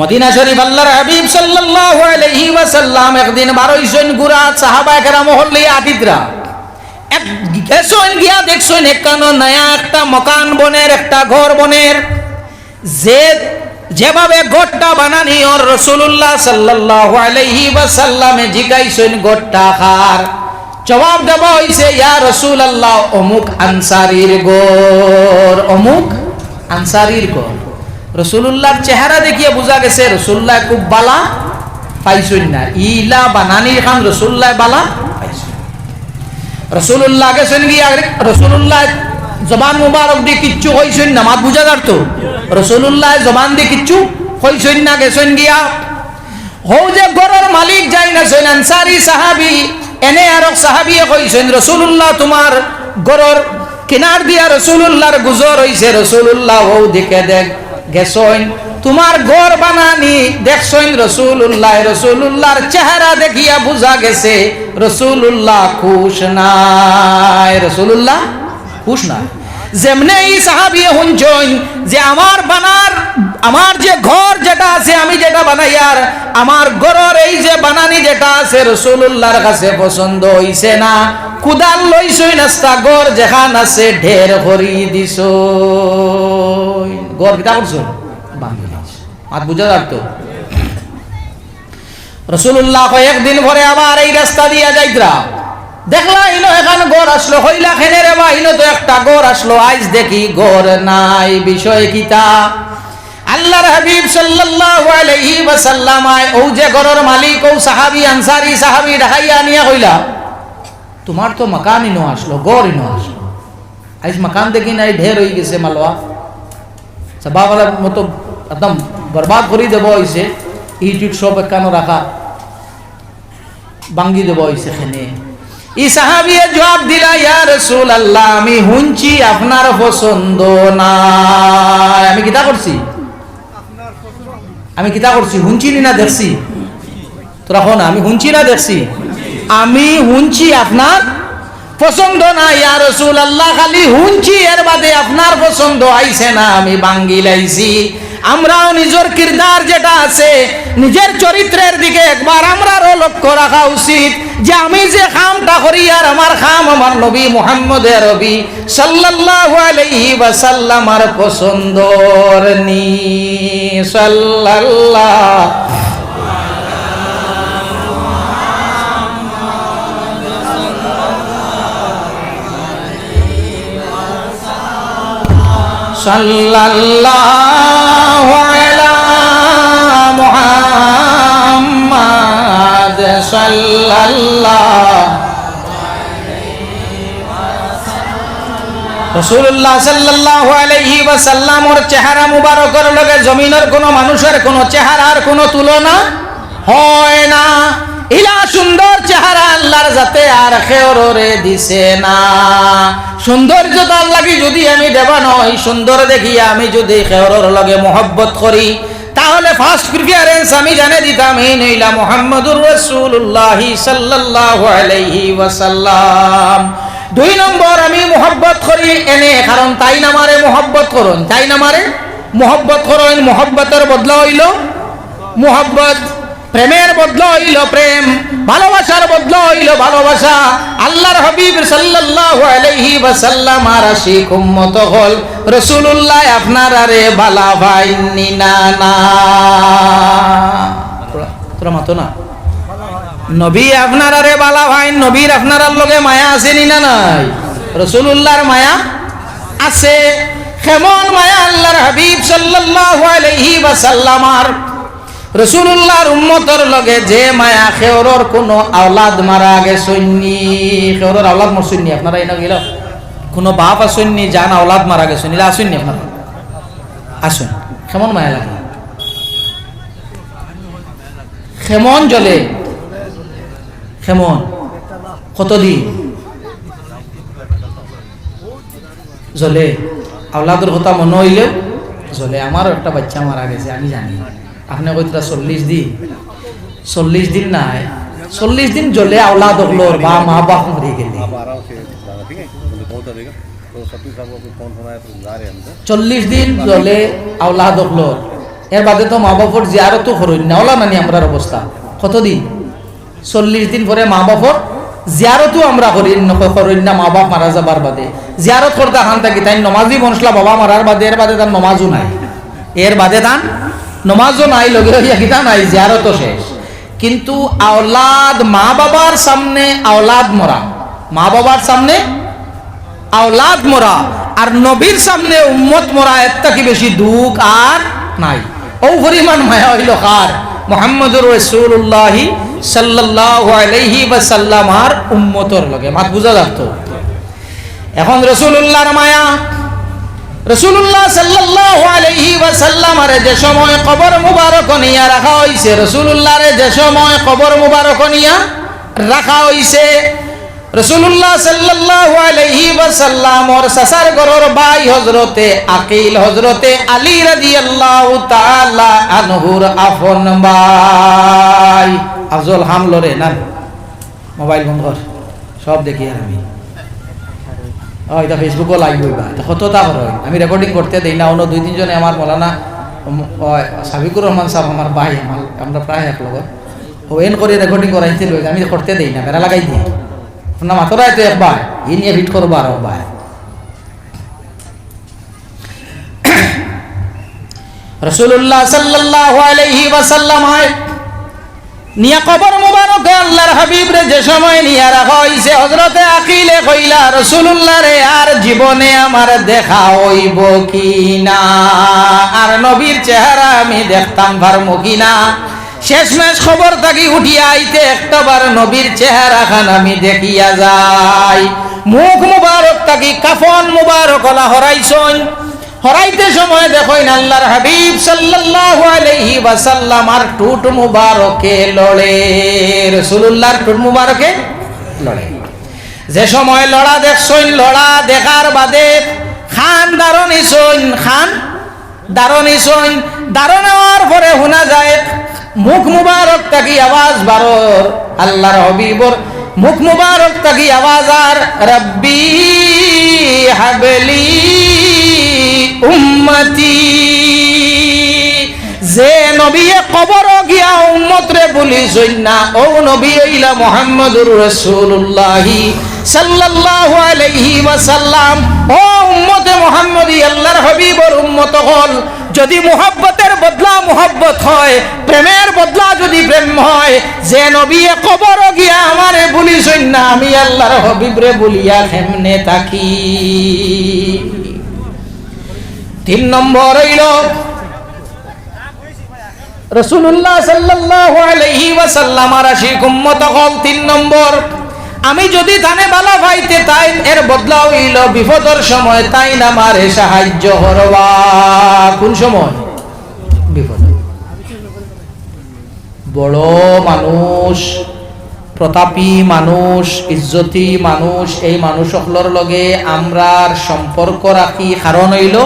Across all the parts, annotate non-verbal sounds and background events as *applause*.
Medina শরীফ আল্লাহর হাবিব সাল্লাল্লাহু আলাইহি ওয়াসাল্লাম একদিন বারোইশন গুরা সাহাবা একরাম হল্লি আতিতরা এক গেছন গিয়া দেখছন একখানো নয়া একটা মকান বনের, একটা ঘর বনের। যে, যেভাবে ঘরটা বানানি ওর রসুল্লাহ সাল্লাল্লাহু আলাইহি ওয়াসাল্লামে জিগাইছেন ঘরটা খার জবাব দেওয়া হইছে, ইয়া রসুল আল্লাহ অমুক আনসারির গোর অমুক আনসারির গোর রসুল্লাহর চেহারা দেখিয়ে বোঝা গেছে রসুল্লাহ খুব বালা, পাইছই না। ইলা বানানির খান রসুল্লাহ বালা রসুল্লাহ গেছেন গিয়া রসুল্লাহ জবান মুবারক দিয়ে কিচ্ছু হইছেন না, মাত বুঝা যার তো? রসুল্লাহ জবান দিয়ে কিচ্ছু হইছেন না গেছেন গিয়া। হৌ যে ঘরের মালিক যাই না সৈন আনসারি সাহাবি, এনে আর সাহাবিয়ে কইছেন রসুল্লাহ তোমার ঘরের কিনার দিয়া রসুল্লাহর গুজর হইছে রসুল্লাহ হৌ দেখে দেখ। গেছইন তোমার ঘর বানানি দেখছইন রসুল্লাহ রসুল্লাহর চেহারা দেখিয়া বুঝা গেছে রসুল্লাহ খুশ নাই। রসুল্লাহ খুশ না যেমনে যে আমার বানার, আমার যে ঘর যেটা আছে, আমি যেটা বানাই আর আমার ঘরের এই যে বানানি যেটা আছে রসুল্লাহর কাছে পছন্দ হইছে না। কুদাল লইছই নাস্তা ঘর যেখান আছে, ঢের করি দিছ ঘর কিতা করছ বাঙ্গি হাত বুঝা যাতো রসুল্লাহ কয়েকদিন পরে আবার এই রাস্তা দিয়া যাইতরা। দেখলা ইনো এখান গড় আসলো, হইলা খেনে রে বা ইনো তো একটা গড় আসলো। আইজ দেখি গড় নাই, বিষয় কিতা আল্লাহর হাবিব সাল্লাল্লাহু আলাইহি ওয়াসাল্লাম আয়, ও যে গড়ের মালিক, ও সাহাবী, আনসারী, সাহাবী, ঢাকাইয়া নিয়া কইলা, তোমার তো মাকান ইনো আসলো গড় ইনো আসলো। আইজ মাকান দেখি নাই, ঢের হয়ে গেছে মালওয়া। সবাওয়ালার মতো একদম বরবাদ করে দেব হইছে ইট ইট সব একানো রাখা বাঙ্গি দেব হইছে খেনে ই সাহাবিয়ে জবাব দিলা, ইয়া রাসূল আল্লাহ আমি হুনছি আপনার পছন্দ না। আমি কিতা করছি? আমি কিতা করছি? হুনছি না দেখছি? তোরা হন আমি হুনছি না দেখছি? আমি হুনছি আপনার পছন্দ না ইয়া রসুল আল্লাহ খালি হুনছি এর বাদে আপনার পছন্দ আইছে না, আমি বাঙ্গি লাইছি আমরাও নিজের কিরদার যেটা আছে, নিজের চরিত্রের দিকে একবার আমরারও লক্ষ্য রাখা উচিত যে আমি যে খামটা করি, আর আমার খাম আমার নবী মুহাম্মদের রবি, সাল্লাল্লাহু আলাইহি ওয়াসাল্লাম, আর পছন্দর নি, সাল্লাল্লাহ। সাল্লাল্লাহু আলা মুহাম্মাদ সাল্লাল্লাহ। রসুল্লাহ সাল্লাল্লাহু আলাইহি ওয়াসাল্লাম ওর চেহারা মুবারকের লগে জমিনের কোনো মানুষের কোনো চেহারার কোনো তুলনা হয় না। ইলা সুন্দর চেহারা আল্লাহর যাতে আর খেয়রে দিছে না। সৌন্দর্য তার লাগি যদি আমি দেবা নয়, সুন্দর দেখিয়া আমি যদি খেয়রের লগে মোহব্বত করি, তাহলে ফার্স্ট প্রিফারেন্স আমি জানে দিতাম, এই নইলা মোহাম্মদুর রসুল্লাহ সাল্লাল্লাহু আলাইহি ওয়াসাল্লাম। দুই নম্বর, আমি মোহব্বত করি এনে, কারণ তাই নামারে মোহব্বত করুন? তাই নামারে মোহব্বত করুন, মোহব্বতের বদলা হইল। মোহব্বত প্রেমের বদল হইল প্রেম, ভালোবাসার বদল হইল ভালোবাসা। আল্লাহর হাবিব সাল্লাল্লাহু আলাইহি ওয়াসাল্লাম আর আশিক উম্মত হল, রাসূলুল্লাহ আপনার আরে বালা ভাই নিনা না। তোরা মাতো না। নবী আপনার আরে বালা ভাই, নবীর আপনার লগে মায়া আছে নি না নাই? রসুল্লাহর মায়া আছে। কেমন মায়া আল্লাহর হাবিব সাল্লাল্লাহু আলাইহি ওয়াসাল্লামার রসুল্লাহর উম্মতর লগে যে মায়া খেওরর কোনো আওলাদ মারা গেছন্নি খেওরর আওলাদ মরছন্নি আপনারা এনে গেল কোনো বাপ আসেননি জান আওলাদ মারা গেছন্নি আসেননি আপনারা। আসুন। কেমন মায়া লাগে? কেমন জলে কেমন? কতদিন? জলে আওলাদের কথা মনে হইলেও জলে আমারও একটা বাচ্চা মারা গেছে, আমি জানি। আপনি কইতা চল্লিশ দিন। চল্লিশ দিন নাই। চল্লিশ দিন জ্বলে আওলা দখল বা মা বাপ মরি গেলে। চল্লিশ দিন জ্বলে আওলা দখল এর বাদে তো মা বাপর জিয়ারও তো খরচ না ওলা নানি আমরার অবস্থা কতদিন চল্লিশ দিন পরে মা বাপর জিয়ারতো আমরা করি করি না মা বাপ মারা যাবার বাদে। জিয়ারত করতে হান থাকি তাই নমাজি বনসলা বাবা মারার বাদে এর বাদে তার নমাজও নাই। এর বাদে তার নমাজও নাই লগে হইয়া কিতা নাই, জিয়ারতও শেষ। কিন্তু আওলাদ মা বাবার সামনে আওলাদ মরা। মা বাবার সামনে আওলাদ মরা। আর নবীর সামনে উম্মত মরা, এর কি বেশি দুঃখ আর নাই। ও পরিমাণ মায়া হইল কার? মোহাম্মদুর রসুল্লাহ সাল্লাহ আলাইহি ওয়াসাল্লাম আর উম্মতর লগে। মাত বুঝা যাত এখন রসুল্লাহর মায়া রসুল্লাহ সাল্লাহ আলাইহি ওয়াসাল্লাম আরে যে সময় কবর মুবারক নিয়া রাখা হইছে রসুল্লাহরে যে সময় কবর মুবারক নিয়া রাখা হইছে রসুল্লাহ সাল্লাহ আলাইহি ওয়াসাল্লাম ওর সাসার গরর ভাই হজরতে আকিল হজরতে আলী রাদিয়াল্লাহু তাআলা আনহুর আফন আফজল না মোবাইল বন্ধ সব দেখি আর আমি। এটা ফেসবুকও লাইভ হইবা এটা কতটা হয় আমি রেকর্ডিং করতে দেই না, অন্য দুই তিনজনে আমার মলানা সাবিকুর রহমান সাহেব আমার ভাই আমার আমরা প্রায় এক লগত ও এন করে রেকর্ডিং করাইছিল আমি করতে দেই না মেরা লাগাই দিই না মাতরাই তো একবার ই নিয়ে ফিট করব আর একবার রসুল্লাহ *coughs* সাল্লাল্লাহু আলাইহি ওয়াসাল্লাম হয় নিয়া কবর মুবারক আল্লাহর হাবিব রে, যে সময় নিয়া রাখা হইছে, হযরতে আকিলে কইলা, রাসূলুল্লাহ রে, আর জীবনে আমার দেখা হইব কি না? আর নবীর চেহারা আমি দেখতাম পারমু কি না শেষমেশ খবর থাকি উঠিয়া আইতে, একটাবার নবীর চেহারা খান আমি দেখিয়া যাই। মুখ মুবারক থাকি, কাফন মুবারক হলা হরাইছন। হরাইতে সময় দেখইন আল্লাহর হাবিব সাল্লাল্লাহু আলাইহি ওয়াসাল্লাম আর টুট মুবারকে লড়ে, রাসূলুল্লাহর টুট মুবারকে লড়ে। যে সময় লড়া দেখছইন, লড়া দেখার বাদে খান দারণি সইন, খান দারণি সইন, দারণ হওয়ার পরে শোনা যায়, মুখ মুবারক তাকি আওয়াজ বারর আল্লাহর হবিবর মুখ মুবারক তাকি আওয়াজ আর রব্বি হাবলি উম্মতি। যে নবীয়ে কবর গিয়া উম্মত রে বলি না ও নবী, ইলা মুহাম্মদুর রাসূলুল্লাহ সাল্লাল্লাহু আলাইহি ওয়াসাল্লাম। ও উম্মতে মুহাম্মদি, আল্লাহর হাবিবর উম্মত হল যদি মুহাব্বতের বদলা মুহাব্বত হয়, প্রেমের বদলা যদি প্রেম হয়, যে নবীয়ে কবর গিয়া আমারে বলি না আমি আল্লাহর হাবিবরে বলিয়া কেমনে থাকি? তিন নম্বর হইল রসুল্লাহ সাল্লাল্লাহু আলাইহি ওয়াসাল্লাম আর আশিক উম্মত হল তিন নম্বর। আমি যদি তানে বালা পাইতে তাই এর বদলা হইল, বিপদর সময় তাই না মারে সাহায্য করবা? কোন সময়? বিপদ। বড় মানুষ, প্রতাপী মানুষ, ইজ্জতি মানুষ, এই মানুষ সকলের লগে আমরার সম্পর্ক রাখি, কারণ হইল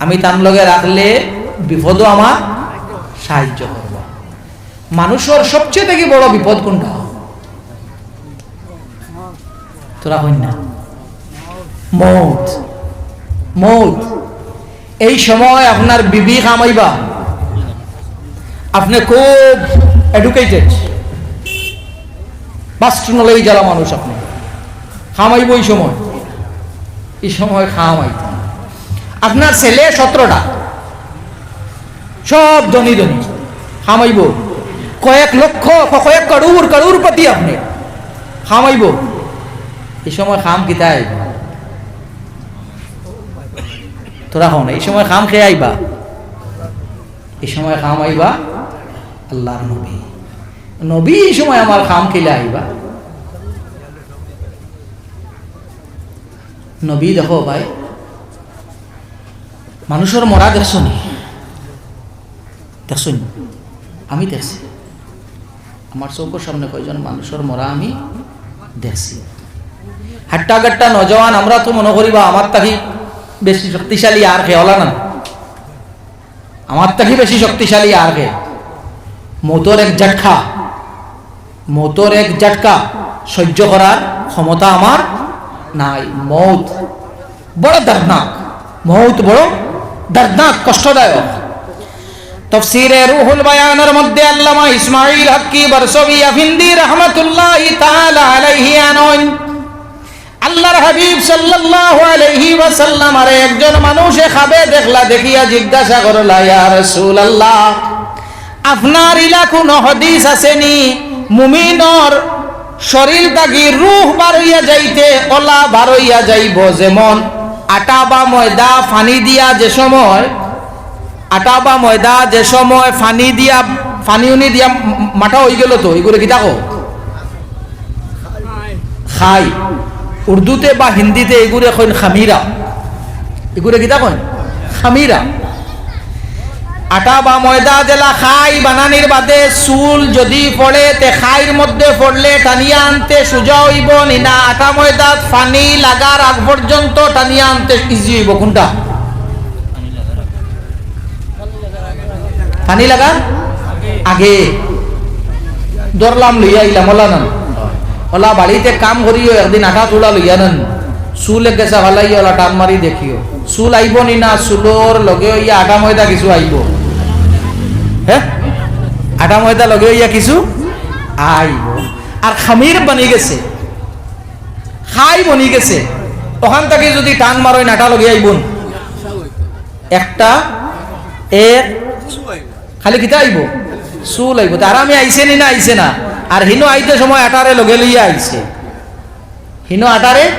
আমি তার লগে রাখলে বিপদও আমার সাহায্য করব। মানুষের সবচেয়ে থেকে বড় বিপদ কোনটা? তোরা হইন না। মৌত। মৌত। এই সময় আপনার বিবি কামাইবা। আপনি খুব এডুকেটেড বাস্ট যারা মানুষ আপনি। খামাইব এই সময়। এই সময় খামাই আপনার ছেলে সতেরোটা। সব ধনী ধনী। খামাইব কয়েক লক্ষ, কয়েক কারুর কারুর প্রতি আপনি। খামাইব এই সময় খাম কিতা আইব? তোরা হও না, এই সময় খাম খেয়ে আইবা। এই সময় খাম আইবা আল্লাহর নবী। নবী এই সময় আমার খাম খেলে আইবা। নবী দেখো ভাই মানুষের মরা দেখছ নি দেখছ নি আমি দেখছি আমার চৌকোর সামনে কয়জন মানুষের মরা আমি দেখছি হাট্টা গাট্টা নজওয়ান আমরা তো মনে করিবা আমার তাকি বেশি শক্তিশালী আর কে, হলা না আমার তাকি বেশি শক্তিশালী আর কে। মোতর এক ঝটকা মোতর এক ঝটকা সহ্য করার ক্ষমতা আমার নাই। মৌত বড় দর্দনাক মৌত বড় দর্দনাক, কষ্টদায়ক। তফসিরে রুহুল বায়ানের মধ্যে আল্লামা ইসমাইল হক্কি বরসবি আফিন্দি রহমতুল্লাহ তাআলা আলাইহি আনন আল্লাহর হাবিব সাল্লাল্লাহু আলাইহি ওয়াসাল্লাম আরে একজন মানুষে খাবে দেখলা দেখিয়া জিজ্ঞাসা করলা, ইয়া রাসূলুল্লাহ, আপনার ইলা কোন হাদিস আসেনি? মুমিনর শরীর থাকি রূহ বারইয়া যাইতে, ওলা বারইয়া যাইব যেমন আটা বা ময়দা ফানি দিয়া যে সময় আটা বা ময়দা যে সময় ফানি দিয়া ফানি উনি দিয়া মাঠা হয়ে গেল তো এগুলো কি দেখো? খাই। উর্দুতে বা হিন্দিতে এগুলো এখন খামিরা এগুলো কি দেখো খামিরা আটা বা ময়দা জেলা খাই, বানানির বাদে চুল যদি পড়ে তে খাইর মধ্যে পড়লে টানিয়া আনতে সোজা হইব নিনা। আটা ময়দাত ফানি লাগার আগ পর্যন্ত টানিয়া আনতে ইজি হইব। কোনটা? ফানি লাগা আগে। দরলাম লইয়া ইলাম ওলা নান। ওলা বাড়িতে কাম করিও, একদিন আটা তোলা লইয়া নেন। চুল গেছা ভালাই ওলা টান মারি দেখিও। চুল আইব নি না চুলোর লগে ইয়া আটা, ময়দা কিছু আইব। হ্যাঁ আটা ময়দা লগে ইয়া কিছু? আইব। আর খামির বনি গেছে। খাই বনি গেছে। ওখান থেকে যদি টান মারই নাটা লগে আইবন। একটা, এক, খালি কিতা আইব? চুল আইব। তার আমি আইছে নি না আইছে না? আর হিনো আইতে সময় আটারে লগে লইয়া আইছে। হিনো আটারে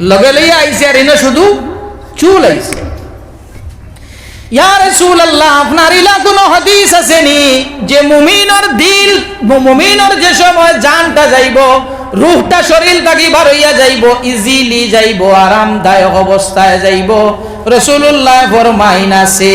লগে লইয়া আইছে আর হিনো শুধু চুল আইছে। আপনার ইলা কোনো হাদিস আসেনি? যে মুমিনের দিল, মুমিনের যে সময় জানটা যাইব, রূহটা শরীর থাকি বার যাইব ইজিলি যাইব, আরামদায়ক অবস্থায় যাইব রসুল্লাহ ফরমাইন আছে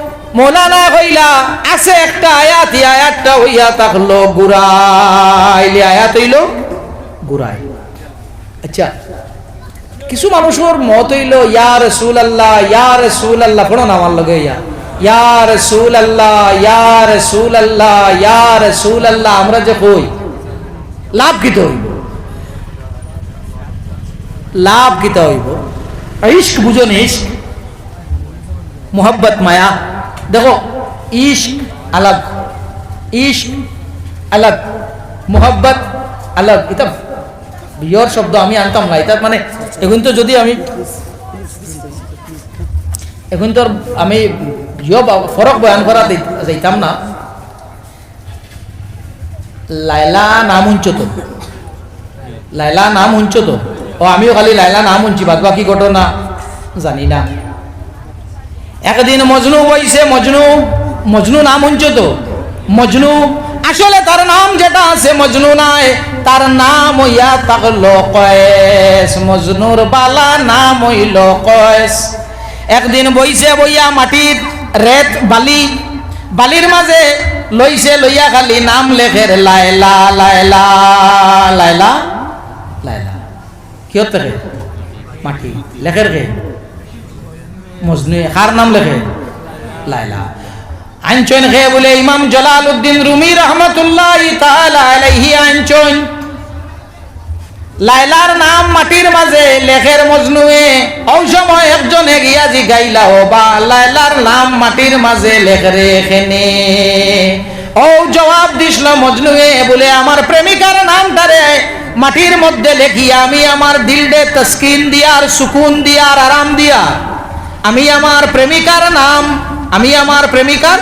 মৌলানা হইলা আছে একটা আয়াত আয়াতটা হইয়া থাকল গুড়াইলে আয়াত হইল গুড়াই। আচ্ছা কিছু মানুষের মত হইল, ইয়া রসুল আল্লাহ ইয়া রসুল আল্লাহ পড়ো না আমার লগে ইয়া। ইয়া রসুল আল্লাহ ইয়া রসুল আল্লাহ আল্লাহ আমরা যে কই, লাভ কিত হইব? লাভ কিত হইব? ইস্ক বুঝো নি ইস্ক মোহব্বত মায়া। দেখো ইস্ক আলাগ ইস্ক আলাগ, মোহব্বত আলাগ। এটা বিয়র শব্দ, আমি আনতাম না। এটা মানে এখন তো যদি আমি এখন তো আমি ফরক বয়ান করা যাইতাম না। লাইলা নাম উঞ্চ তো লাইলা নাম উঞ্চ তো ও আমিও খালি লাইলা নাম উঞ্চি বাদ বাকি ঘটনা জানি না। একদিন মজনু বইছে মজনু মজনু নাম উঞ্চ তো? মজনু, আসলে তার নাম যেটা আছে মজনু নাই, তার নাম হইয়া থাকল কয়েস মজনুর বালা নাম হইল কয়েস একদিন বইছে বইয়া মাটির রেত বালি, বালির মাঝে লইছে লইয়া খালি নাম লেখের লাইলা লাইলা লাইলা লাইলা। থেকে মাটি। লেখের কে? নাম লেখে? লাইলা। নাম একজনে গিয়া জিগাইলা ও বা লাইলার নাম মাটির মাঝে লেখরে এখানে ও জবাব দিছিল মজনুয়ে বলে আমার প্রেমিকার নামটারে মাটির মধ্যে লেখি আমি আমার দিলডে তস্কিন দিয়ার, সুকুন দিয়ার, আরাম দিয়ার। আমি আমার প্রেমিকার নাম, আমি আমার প্রেমিকার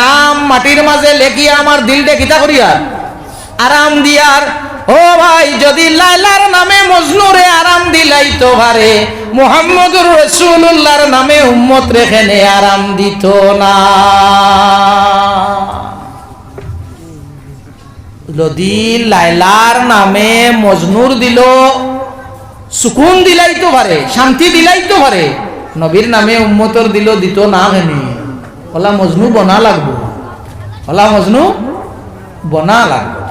নাম মাটির মাঝে লেখিয়া আমার দিলডে কিতা করিয়ার। আরাম দিয়ার, ও ভাই, যদি লাইলার নামে মজনুরে আরাম দিলাই তো ভারে, মোহাম্মদুর রসুল্লাহর নামে উম্মত রেখেনে আরাম দিত না। যদি লাইলার নামে মজনুর দিল, সুকুন দিলাই তো পারে শান্তি দিলাই তো পারে নবীর নামে উম্মতর দিল দিত না হেনে ওলা মজনু বনা লাগবো। ওলা মজনু বনা লাগবে।